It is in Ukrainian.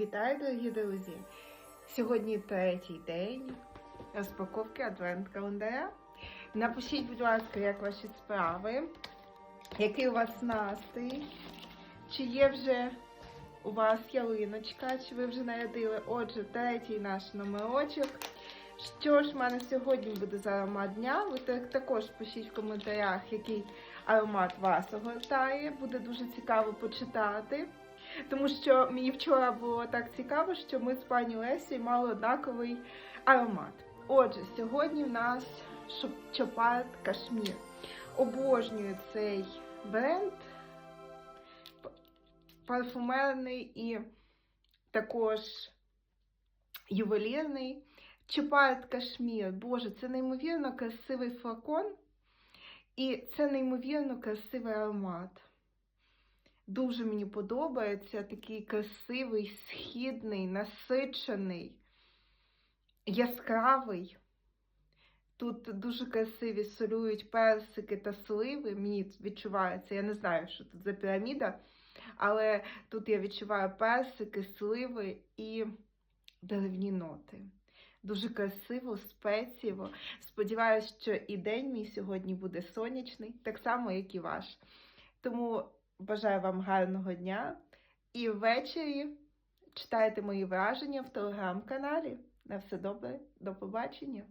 Вітаю, дорогі друзі! Сьогодні третій день розпаковки адвент календаря. Напишіть, будь ласка, як ваші справи, який у вас настрій, чи є вже у вас ялиночка, чи ви вже нарядили. Отже, третій наш номерочок. Що ж в мене сьогодні буде за аромат дня? Ви також пишіть в коментарях, який аромат вас огортає. Буде дуже цікаво почитати. Тому що мені вчора було так цікаво, що ми з пані Лесією мали однаковий аромат. Отже, сьогодні в нас Чопард Кашмір. Обожнюю цей бренд парфумерний і також ювелірний. Чопард Кашмір. Боже, це неймовірно красивий флакон. І це неймовірно красивий аромат. Дуже мені подобається такий красивий, східний, насичений, яскравий. Тут дуже красиві солюють персики та сливи. Мені відчувається, я не знаю, що тут за піраміда, але тут я відчуваю персики, сливи і деревні ноти. Дуже красиво, спеціво. Сподіваюсь, що і день мій сьогодні буде сонячний, так само, як і ваш. Тому бажаю вам гарного дня і ввечері читайте мої враження в телеграм-каналі. На все добре, до побачення!